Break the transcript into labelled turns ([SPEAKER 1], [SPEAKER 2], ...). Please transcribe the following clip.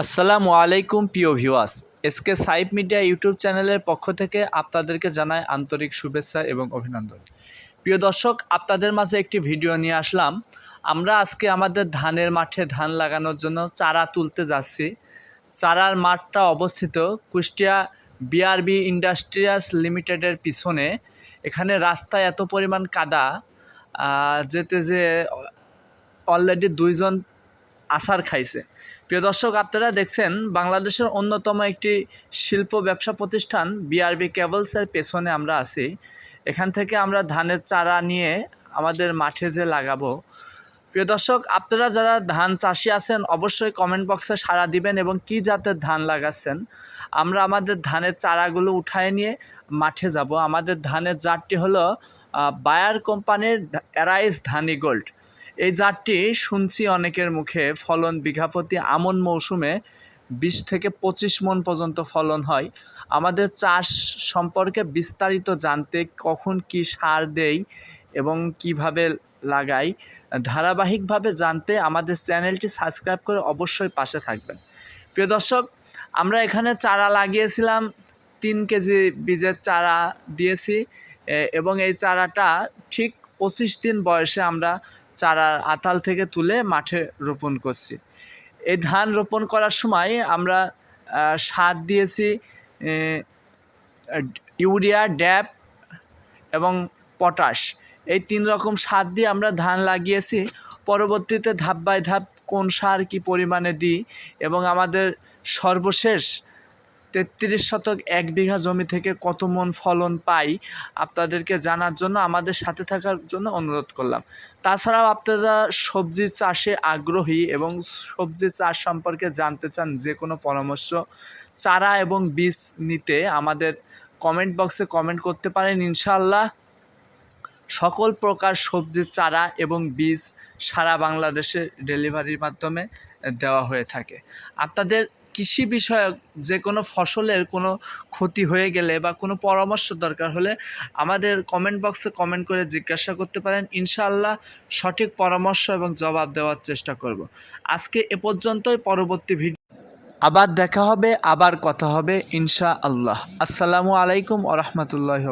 [SPEAKER 1] আসসালামু আলাইকুম, প্রিয় ভিউয়ার্স। এসকে সাইপ মিডিয়া ইউটিউব চ্যানেলের পক্ষ থেকে আপনাদেরকে জানাই আন্তরিক শুভেচ্ছা এবং অভিনন্দন। প্রিয় দর্শক, আপনাদের মাঝে একটি ভিডিও নিয়ে আসলাম। আমরা আজকে আমাদের ধানের মাঠে ধান লাগানোর জন্য চারা তুলতে যাচ্ছি। চারার মাঠটা অবস্থিত কুষ্টিয়া বিআরবি ইন্ডাস্ট্রিয়াস লিমিটেডের পিছনে। এখানে রাস্তায় এত পরিমাণ কাদা যেতে যে অলরেডি দুইজন আসার খাইছে। প্রিয় দর্শক, আপনারা দেখছেন বাংলাদেশের অন্যতম একটি শিল্প ব্যবসা প্রতিষ্ঠান বিআরবি কেবলসের পেছনে আমরা আছি। এখান থেকে আমরা ধানের চারা নিয়ে আমাদের মাঠে যে লাগাবো। প্রিয় দর্শক, আপনারা যারা ধান চাষি আছেন, অবশ্যই কমেন্ট বক্সে সাড়া দিবেন এবং কি জাতের ধান লাগাচ্ছেন। আমরা আমাদের ধানের চারাগুলো উঠায় নিয়ে মাঠে যাব। আমাদের ধানের জাতটি হলো বায়ার কোম্পানির অ্যারাইস ধানি গোল্ড এই জাতটি শুনছি অনেকের মুখে ফলন বিঘা প্রতি আমন মৌসুমে বিশ থেকে পঁচিশ মন পর্যন্ত ফলন হয়। আমাদের চাষ সম্পর্কে বিস্তারিত জানতে কখন কি সার দেই এবং কীভাবে লাগাই ধারাবাহিকভাবে জানতে আমাদের চ্যানেলটি সাবস্ক্রাইব করে অবশ্যই পাশে থাকবেন। প্রিয় দর্শক, আমরা এখানে চারা লাগিয়েছিলাম, তিন কেজি বীজের চারা দিয়েছি এবং এই চারাটা ঠিক পঁচিশ দিন বয়সে আমরা চারা আতাল থেকে তুলে মাঠে রোপণ করছি। এই ধান রোপণ করার সময় আমরা সার দিয়েছি ইউরিয়া, ড্যাপ এবং পটাশ। এই তিন রকম সার দিয়ে আমরা ধান লাগিয়েছি। পরবর্তীতে ধাপ বাই ধাপ কোন সার কি পরিমাণে দিই এবং আমাদের সর্বশেষ তেত্রিশ শতক এক বিঘা জমি থেকে কত মন ফলন পাই আপনাদেরকে জানার জন্য, আমাদের সাথে থাকার জন্য অনুরোধ করলাম। তাছাড়াও আপনারা সবজি চাষে আগ্রহী এবং সবজি চাষ সম্পর্কে জানতে চান, যে কোনো পরামর্শ, চারা এবং বীজ নিতে আমাদের কমেন্ট বক্সে কমেন্ট করতে পারেন। ইনশাল্লাহ সকল প্রকার সবজির চারা এবং বীজ সারা বাংলাদেশে ডেলিভারির মাধ্যমে দেওয়া হয়ে থাকে। আপনাদের কৃষি বিষয়ক যে কোনো ফসলের কোনো ক্ষতি হয়ে গেলে বা কোনো পরামর্শ দরকার হলে আমাদের কমেন্ট বক্সে কমেন্ট করে জিজ্ঞাসা করতে পারেন। ইনশাআল্লাহ সঠিক পরামর্শ এবং জবাব দেওয়ার চেষ্টা করব। আজকে এ পর্যন্তই, পরবর্তী ভিডিও আবার দেখা হবে, আবার কথা হবে ইনশা আল্লাহ আসসালামু আলাইকুম আ রহমতুল্লাহ